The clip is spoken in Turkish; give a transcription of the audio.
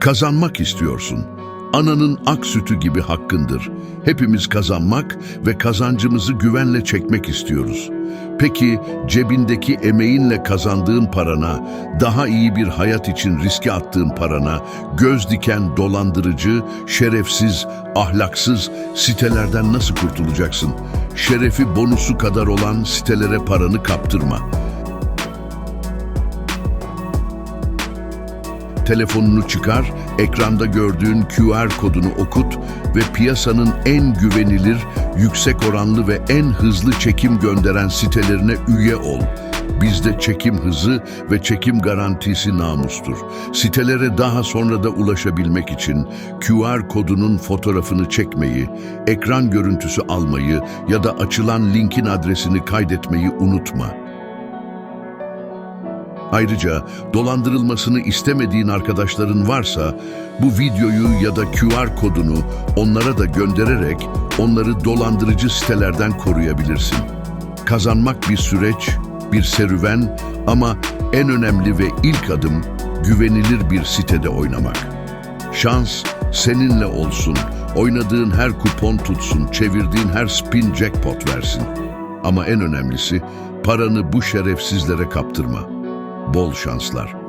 Kazanmak istiyorsun. Ananın ak sütü gibi hakkındır. Hepimiz kazanmak ve kazancımızı güvenle çekmek istiyoruz. Peki cebindeki emeğinle kazandığın parana, daha iyi bir hayat için riske attığın parana, göz diken dolandırıcı, şerefsiz, ahlaksız sitelerden nasıl kurtulacaksın? Şerefi bonusu kadar olan sitelere paranı kaptırma. Telefonunu çıkar, ekranda gördüğün QR kodunu okut ve piyasanın en güvenilir, yüksek oranlı ve en hızlı çekim gönderen sitelerine üye ol. Bizde çekim hızı ve çekim garantisi namustur. Sitelere daha sonra da ulaşabilmek için QR kodunun fotoğrafını çekmeyi, ekran görüntüsü almayı ya da açılan linkin adresini kaydetmeyi unutma. Ayrıca dolandırılmasını istemediğin arkadaşların varsa bu videoyu ya da QR kodunu onlara da göndererek onları dolandırıcı sitelerden koruyabilirsin. Kazanmak bir süreç, bir serüven ama en önemli ve ilk adım güvenilir bir sitede oynamak. Şans seninle olsun. Oynadığın her kupon tutsun, çevirdiğin her spin jackpot versin. Ama en önemlisi paranı bu şerefsizlere kaptırma. Bol şanslar.